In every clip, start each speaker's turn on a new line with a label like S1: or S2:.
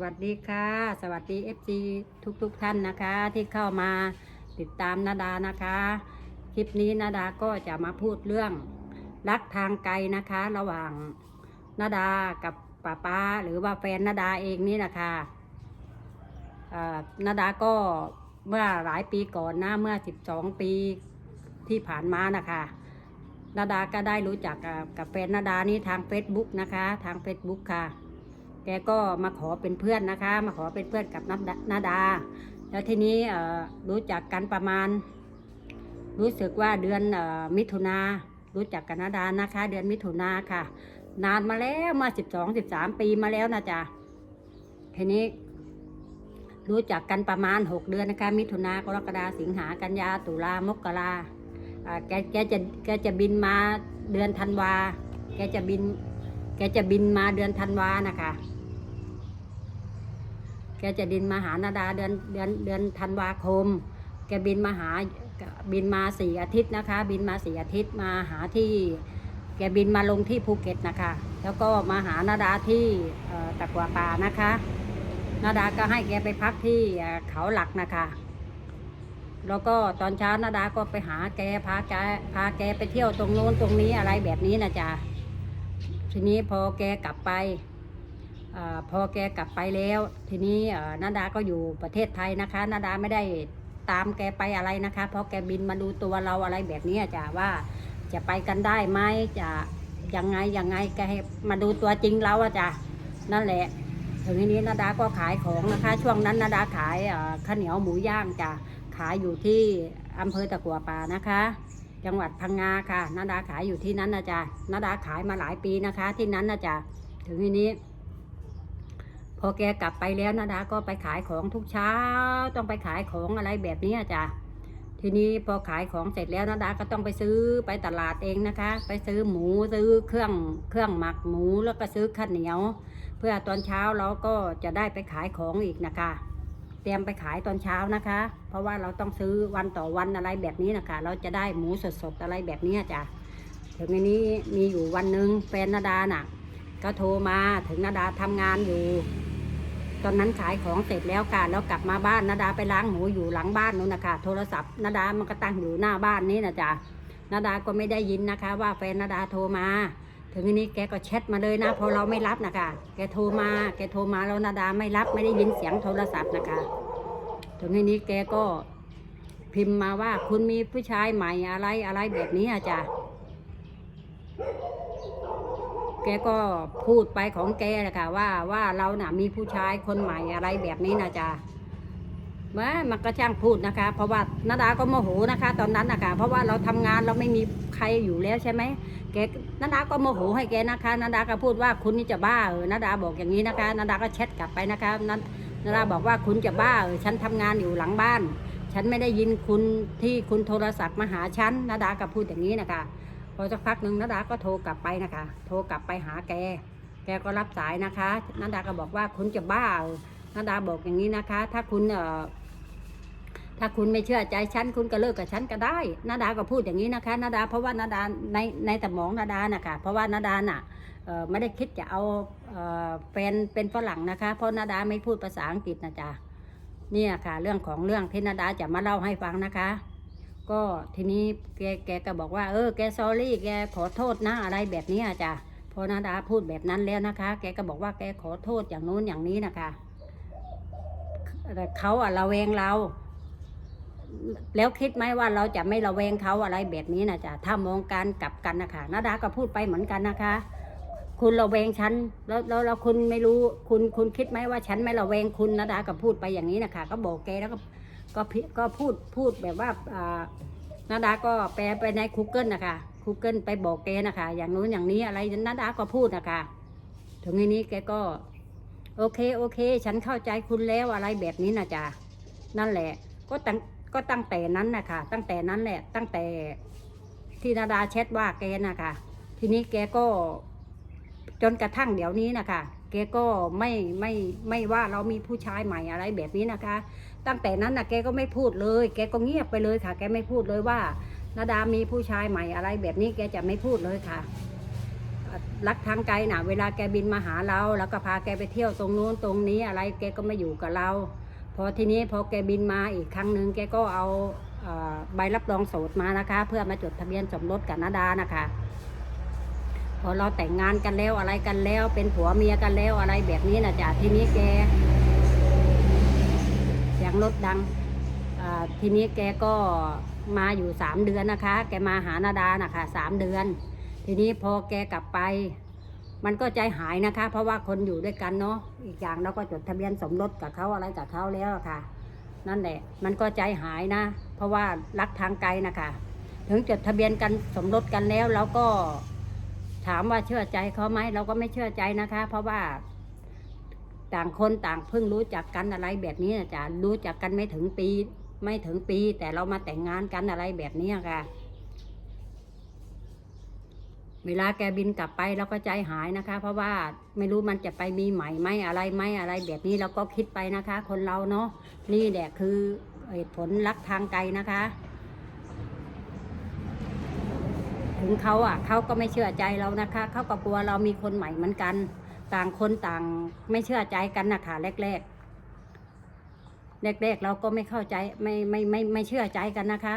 S1: วัสดีค่ะ สวัสดี FC ทุกทุกๆท่านนะคะ ที่เข้ามาติดตามนาดานะคะ คลิปนี้นาดาก็จะมาพูดเรื่องรักทางไกลนะคะ ระหว่างนาดากับป้าป้าหรือว่าแฟนนาดาเองนี่นะคะนาดาก็เมื่อหลายปีก่อนนะเมื่อ 12 ปีที่ผ่านมานะคะนาดาก็ได้รู้จักกับกับแฟนนาดานี่ทาง Facebook นะคะ ทาง Facebook ค่ะ แกก็มาขอเป็นเพื่อนนะคะ มาขอเป็นเพื่อนกับนาดนาดา แล้วทีนี้รู้จักกันประมาณ รู้สึกว่าเดือนอมิถุนารู้จักกันนาดานะคะ เดือนมิถุนาค่ะ นานมาแล้วมาสิบสองสิบสามปีมาแล้วนะจ๊ะทีนี้ รู้จักกันประมาณหกเดือนนะคะ มิถุนากรกฎาสิงหากันยาตุลามกราอ่าแกแกจะแกจะบินมาเดือนธันวา แกจะบิน แกจะบินมาเดือนธันวานะคะ แกจะบินมาหานาดาเดือนเดือนเดือนธันวาคม แกบินมาหาบินมาสี่อาทิตย์นะคะ บินมาสี่อาทิตย์มาหาที่ แกบินมาลงที่ภูเก็ตนะคะ แล้วก็มาหานาดาที่ตะกัวป่านะคะนาดาก็ให้แกไปพักที่เขาหลักนะคะ แล้วก็ตอนเช้านาดาก็ไปหาแกพาแกพาแกไปเที่ยวตรงโน้นตรงนี้อะไรแบบนี้นะจ๊ะ ทีนี้พอแกกลับไปอพอแกกลับไปแล้ว ทีนี้นาดาก็อยู่ประเทศไทยนะคะนาดาไม่ได้ตามแกไปอะไรนะคะ เพราะแกบินมาดูตัวเราอะไรแบบนี้จ้ะว่าจะไปกันได้ไหมจะยังไงยังไงแกมาดูตัวจริงเราอะจ้ะนั่นแหละถึงทีนี้นาดาก็ขายของนะคะ ช่วงนั้นนาดาขายข้าวเหนียวหมูย่างจ้ะขายอยู่ที่อำเภอตะกัวป่านะคะ จังหวัดพังงาค่ะนาดาขายอยู่ที่นั้นนะจ๊ะนาดาขายมาหลายปีนะคะ ที่นั้นนะจ๊ะถึงทีนี้ พอแกกลับไปแล้วนาดาก็ไปขายของทุกเช้า ต้องไปขายของอะไรแบบนี้อะจ้ะทีนี้พอขายของเสร็จแล้วนาดาก็ต้องไปซื้อไปตลาดเองนะคะ ไปซื้อหมูซื้อเครื่องเครื่องหมักหมูแล้วก็ซื้อข้าวเหนียว เพื่อตอนเช้าเราก็จะได้ไปขายของอีกนะคะ เตรียมไปขายตอนเช้านะคะ เพราะว่าเราต้องซื้อวันต่อวันอะไรแบบนี้นะคะ เราจะได้หมูสดๆอะไรแบบนี้จ้ะถึงอันนี้มีอยู่วันหนึ่งแฟนนาดาน่ะ ก็โทรมาถึงนาดาทำงานอยู่ ตอนนั้นขายของเสร็จแล้วค่ะแล้วกลับมาบ้านนาดาไปล้างหมูอยู่หลังบ้านนู้นนะคะโทรศัพท์นาดามันก็ตั้งอยู่หน้าบ้านนี้นะจ๊ะนาดาก็ไม่ได้ยินนะคะ ว่าแฟนนาดาโทรมา ถึงอันนี้แกก็แชทมาเลยนะ พอเราไม่รับนะคะแกโทรมา แกโทรมาแล้วนาดาไม่รับไม่ได้ยินเสียงโทรศัพท์นะคะ ถึงอันนี้แกก็พิมพ์มาว่าคุณมีผู้ชายใหม่อะไรอะไรแบบนี้อะจ้ะแกก็พูดไปของแกนะคะว่าว่าเราน่ะมีผู้ชายคนใหม่อะไรแบบนี้นะจ๊ะ ว่ามันก็ช่างพูดนะคะ เพราะว่านาดาก็โมโหนะคะ ตอนนั้นนะคะ เพราะว่าเราทำงานเราไม่มีใครอยู่แล้วใช่ไหมแกนาดาก็โมโหให้แกนะคะนาดาก็พูดว่าคุณนี่จะบ้าเออนาดาบอกอย่างนี้นะคะนาดาก็แชทกลับไปนะคะนานาดาบอกว่าคุณจะบ้าเออฉันทำงานอยู่หลังบ้าน ฉันไม่ได้ยินคุณที่คุณโทรศัพท์มาหาฉันนาดาก็พูดอย่างนี้นะคะพอสักพักหนึ่งนาดาก็โทรกลับไปนะคะ โทรกลับไปหาแก แกก็รับสายนะคะนาดาก็บอกว่าคุณจะบ้าเหรอนาดาบอกอย่างนี้นะคะ ถ้าคุณเอ่อ ถ้าคุณไม่เชื่อใจฉันคุณก็เลิกกับฉันก็ได้นาดาก็พูดอย่างนี้นะคะนาดาเพราะว่านาดาในในสมองนาดานะคะเพราะว่านาดาน่ะไม่ได้คิดจะเอาเอ่อแฟนเป็นฝรั่งนะคะ เพราะนาดาไม่พูดภาษาอังกฤษนะจ๊ะเนี่ยค่ะ เรื่องของเรื่องที่นาดาจะมาเล่าให้ฟังนะคะ ก็ทีนี้แกแกก็บอกว่า เออแกซอรี่แกขอโทษนะอะไรแบบนี้อะจ้ะพอนาดาพูดแบบนั้นแล้วนะคะ แกก็บอกว่าแกขอโทษอย่างโน้นอย่างนี้นะคะแต่เขาอะระแวงเรา แล้วคิดไหมว่าเราจะไม่ระแวงเขาอะไรแบบนี้นะจ๊ะถ้ามองการกลับกันนะคะนาดาก็พูดไปเหมือนกันนะคะ คุณระแวงฉันแล้วแล้วแล้วคุณไม่รู้คุณคุณคิดไหมว่าฉันไม่ระแวงคุณนาดาก็พูดไปอย่างนี้นะคะ ก็บอกแกแล้วก็ก็พิก็พูดพูดแบบว่าอ่านาดาก็แปลไปใน Google นะคะ Google ไปบอกแกนะคะ อย่างนู้นอย่างนี้อะไรนาดาก็พูดนะคะ ถึงในนี้แกก็ โอเคโอเค ฉันเข้าใจคุณแล้วอะไรแบบนี้นะจ๊ะนั่นแหละ ก็ตั้ง ก็ตั้งแต่นั้นนะคะตั้งแต่นั้นแหละตั้งแต่ที่นาดาแชทว่าแกนะคะทีนี้แกก็จนกระทั่งเดี๋ยวนี้นะคะแกก็ไม่ไม่ไม่ว่าเรามีผู้ชายใหม่อะไรแบบนี้นะคะ ตั้งแต่นั้นนะแกก็ไม่พูดเลย แกก็เงียบไปเลยค่ะ แกไม่พูดเลยว่านาดามีผู้ชายใหม่อะไรแบบนี้แกจะไม่พูดเลยค่ะ รักทางไกลนะเวลาแกบินมาหาเรา แล้วก็พาแกไปเที่ยวตรงนู้นตรงนี้อะไร แกก็ไมาอยู่กับเรา พอทีนี้พอแกบินมาอีกครั้งหนึ่งแกก็เอาใบรับรองโสดมานะคะ เพื่อมาจดทะเบียนสมรสกับนาดานะคะ พอเราแต่งงานกันแล้วอะไรกันแล้ว เป็นผัวเมียกันแล้วอะไรแบบนี้นะจ๊ะทีนี้แกเสียงรถดังทีนี้แกก็มาอยู่สามเดือนนะคะ แกมาหานาดานะคะสามเดือน ทีนี้พอแกกลับไป มันก็ใจหายนะคะ เพราะว่าคนอยู่ด้วยกันเนาะอีกอย่างเราก็จดทะเบียนสมรสกับเขาอะไรกับเขาแล้วะค่ะ นั่นแหละ มันก็ใจหายนะ เพราะว่ารักทางไกลนะคะถึงจดทะเบียนกันสมรสกันแล้วเราก็ถามว่าเชื่อใจเขาไหมเราก็ไม่เชื่อใจนะคะ เพราะว่าต่างคนต่างเพิ่งรู้จักกันอะไรแบบนี้นะจ๊ะรู้จักกันไม่ถึงปี ไม่ถึงปี แต่เรามาแต่งงานกันอะไรแบบนี้ค่ะ เวลาแกบินกลับไปเราก็ใจหายนะคะ เพราะว่าไม่รู้มันจะไปมีใหม่ไหมอะไรไหมอะไรแบบนี้เราก็คิดไปนะคะ คนเราเนาะนี่แหละคือเหตุผลรักทางไกลนะคะ ถึงเขาอะเขาก็ไม่เชื่อใจเรานะคะเขาก็กลัวเรามีคนใหม่เหมือนกัน ต่างคนต่างไม่เชื่อใจกันนะคะแรก ๆ แรก ๆ เราก็ไม่เข้าใจไม่ไม่ไม่ไม่เชื่อใจกันนะคะ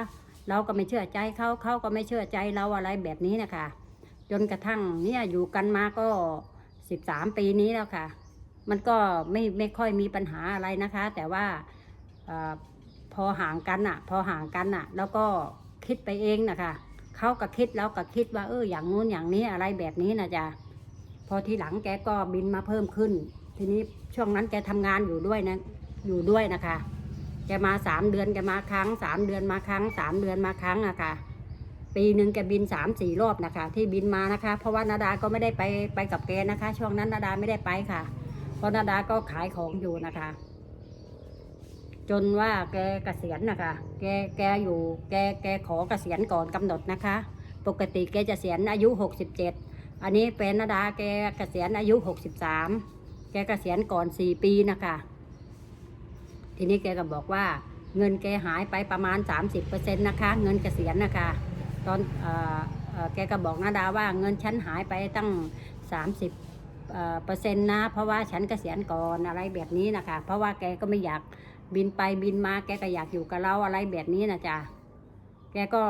S1: เราก็ไม่เชื่อใจเขาเขาก็ไม่เชื่อใจเราอะไรแบบนี้นะคะ จนกระทั่งเนี่ยอยู่กันมาก็สิบสามปีนี้แล้วค่ะ มันก็ไม่ไม่ค่อยมีปัญหาอะไรนะคะ แต่ว่าอพอห่างกันอะ พอห่างกันอะ แล้วก็คิดไปเองนะคะเขาก็คิดแล้วก็คิดว่าเอออย่างงู้นอย่างนี้อะไรแบบนี้นะจ๊ะพอทีหลังแกก็บินมาเพิ่มขึ้น ทีนี้ช่วงนั้นแกทำงานอยู่ด้วยนะอยู่ด้วยนะคะแกมาสามเดือนแกมาครั้งสามเดือนมาครั้งสามเดือนมาครั้งอะค่ะ ปีหนึ่งแกบินสามสี่รอบนะคะ ที่บินมานะคะ เพราะว่านาดาก็ไม่ได้ไปไปกับแกนะคะ ช่วงนั้นนาดาไม่ได้ไปค่ะ เพราะนาดาก็ขายของอยู่นะคะ จนว่าแกเกษียณนะคะ แกแกอยู่ แกแกขอเกษียณก่อนกำหนดนะคะ ปกติแกจะเสียณอายุหกสิบเจ็ดอันนี้เป็นนาดาแกเกษียณอายุหกสิบสามแกเกษียณก่อนสี่ปีนะคะ ทีนี้แกก็บอกว่าเงินแกหายไปประมาณ 30%นะคะ เงินเกษียณนะคะ ตอนออแกก็บอกนาดาว่าเงินฉันหายไปตั้ง 30เอ่อเปอร์เซ็นต์นะ เพราะว่าฉันเกษียณก่อนอะไรแบบนี้นะคะ เพราะว่าแกก็ไม่อยากบินไปบินมาแกก็อยากอยู่กับเราอะไรแบบนี้นะจ๊ะแกก็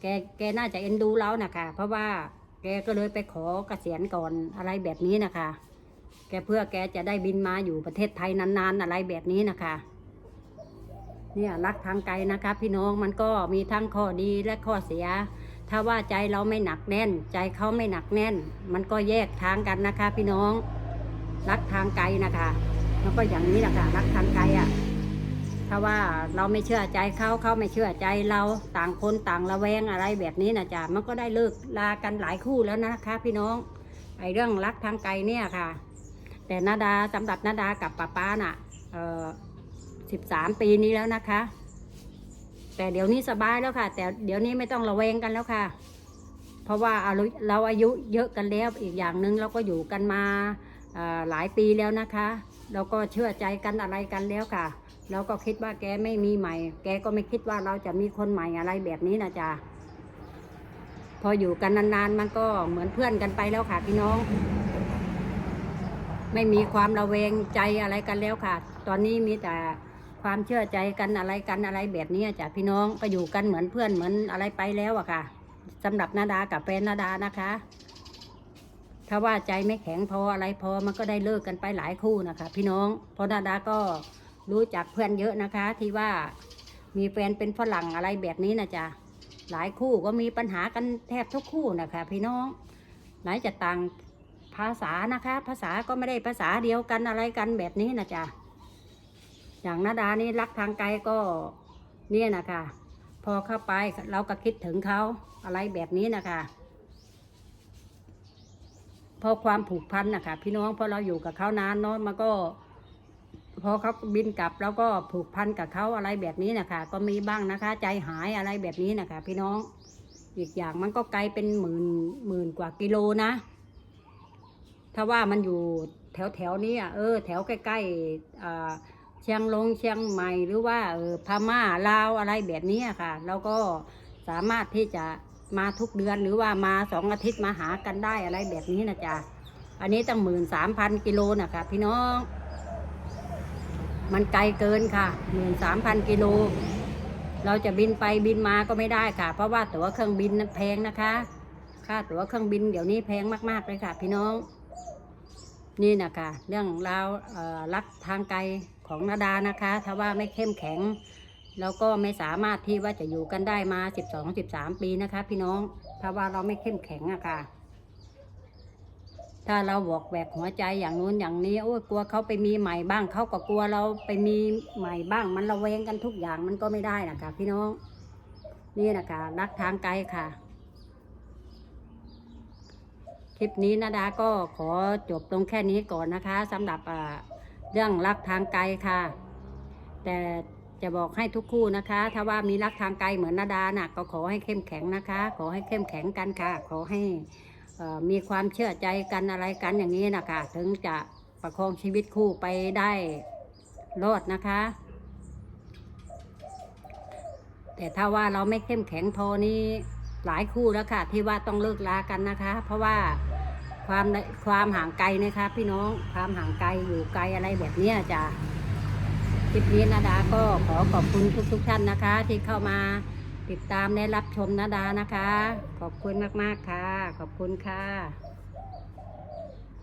S1: แกแกน่าจะเอ็นดูเรานะคะเพราะว่าแกก็เลยไปขอเกษียณก่อนอะไรแบบนี้นะคะ แกเพื่อแกจะได้บินมาอยู่ประเทศไทยนานๆอะไรแบบนี้นะคะ เนี่ยรักทางไกลนะคะพี่น้องมันก็มีทั้งข้อดีและข้อเสีย ถ้าว่าใจเราไม่หนักแน่น ใจเขาไม่หนักแน่น มันก็แยกทางกันนะคะ พี่น้อง รักทางไกลนะคะแล้วก็อย่างนี้แหละค่ะรักทางไกลอะ่ะถ้าว่าเราไม่เชื่อใจเขาเขาไม่เชื่อใจเราต่างคนต่างระแวงอะไรแบบนี้นะจ๊ะมันก็ได้เลิกลากันหลายคู่แล้วนะคะ พี่น้องไอ้เรื่องรักทางไกลเนี่ยค่ะ แต่นาดาสำหรับนาดากับป้าป้าน่ะเออ สิบสามปีนี้แล้วนะคะ แต่เดี๋ยวนี้สบายแล้วค่ะ แต่เดี๋ยวนี้ไม่ต้องระแวงกันแล้วค่ะ เพราะว่าเราอายุเยอะกันแล้วอีกอย่างหนึ่งเราก็อยู่กันมาหลายปีแล้วนะคะเราก็เชื่อใจกันอะไรกันแล้วค่ะเราก็คิดว่าแกไม่มีใหม่ แกก็ไม่คิดว่าเราจะมีคนใหม่อะไรแบบนี้นะจ๊ะพออยู่กันนานๆ มันก็เหมือนเพื่อนกันไปแล้วค่ะพี่น้อง ไม่มีความระแวงใจอะไรกันแล้วค่ะ ตอนนี้มีแต่ ความเชื่อใจกันอะไรกันอะไรแบบนี้จ้ะพี่น้องก็อยู่กันเหมือนเพื่อนเหมือนอะไรไปแล้วอะค่ะสำหรับนาดากับแฟนนาดานะคะ ถ้าว่าใจไม่แข็งพออะไรพอมันก็ได้เลิกกันไปหลายคู่นะคะ พี่น้องเพราะนาดาก็รู้จักเพื่อนเยอะนะคะ ที่ว่ามีแฟนเป็นฝรั่งอะไรแบบนี้นะจ๊ะหลายคู่ก็มีปัญหากันแทบทุกคู่นะคะ พี่น้องไหนจะต่างภาษานะคะ ภาษาก็ไม่ได้ภาษาเดียวกันอะไรกันแบบนี้นะจ๊ะ อย่างนาดานี่รักทางไกลก็เนี่ยนะคะ พอเข้าไปเราก็คิดถึงเขาอะไรแบบนี้นะคะพราะความผูกพันนะคะพี่น้องพราะเราอยู่กับเขานานเนาะมันก็ พอเขาบินกลับเราก็ผูกพันกับเขาอะไรแบบนี้นะคะก็มีบ้างนะคะ ใจหายอะไรแบบนี้นะคะ พี่น้องอีกอย่างมันก็ไกลเป็นหมื่นหมื่นกว่ากิโลนะ ถ้าว่ามันอยู่แถวแถวนี้อะเออ แถวใกล้ๆอ่า เชียงลงเชียงใหม่หรือว่าเออพม่าลาวอะไรแบบนี้ค่ะเราก็สามารถที่จะมาทุกเดือนหรือว่ามาสองอาทิตย์มาหากันได้อะไรแบบนี้นะจ๊ะอันนี้ตั้งหมื่นสามพันกิโลนะคะพี่น้อง มันไกลเกินค่ะหมื่นสามพันกิโลเราจะบินไปบินมาก็ไม่ได้ค่ะ เพราะว่าตั๋วเครื่องบินแพงนะคะ ค่าตั๋วเครื่องบินเดี๋ยวนี้แพงมากๆเลยค่ะ พี่น้อง นี่นะคะเรื่องราวเอ่อรักทางไกล ของนาดานะคะ ถ้าว่าไม่เข้มแข็ง แล้วก็ไม่สามารถที่ว่าจะอยู่กันได้มา 12 13 ปีนะคะ พี่น้อง ถ้าว่าเราไม่เข้มแข็งอะค่ะ ถ้าเราบอกแบกหัวใจอย่างนู้นอย่างนี้โอ้ยกลัวเขาไปมีใหม่บ้างเขาก็กลัวเราไปมีใหม่บ้าง มันระแวงกันทุกอย่างมันก็ไม่ได้นะคะ พี่น้อง นี่นะคะรักทางไกลค่ะคลิปนี้นาดาก็ขอจบตรงแค่นี้ก่อนนะคะสำหรับอ่า เรื่องรักทางไกลค่ะ แต่จะบอกให้ทุกคู่นะคะ ถ้าว่ามีรักทางไกลเหมือนนาดาน่ะก็ขอให้เข้มแข็งนะคะ ขอให้เข้มแข็งกันค่ะ ขอให้เอ่อมีความเชื่อใจกันอะไรกันอย่างนี้นะคะถึงจะประคองชีวิตคู่ไปได้รอดนะคะ แต่ถ้าว่าเราไม่เข้มแข็งพอนี่หลายคู่แล้วค่ะ ที่ว่าต้องเลิกลากันนะคะ เพราะว่า ความความห่างไกลนะคะพี่น้องความห่างไกลอยู่ไกลอะไรแบบนี้จ้ะคลิปนี้นาดาก็ขอขอบคุณทุกๆทท่านนะคะ ที่เข้ามาติดตามและรับชมนาดานะคะ ขอบคุณมากๆค่ะ ขอบคุณค่ะ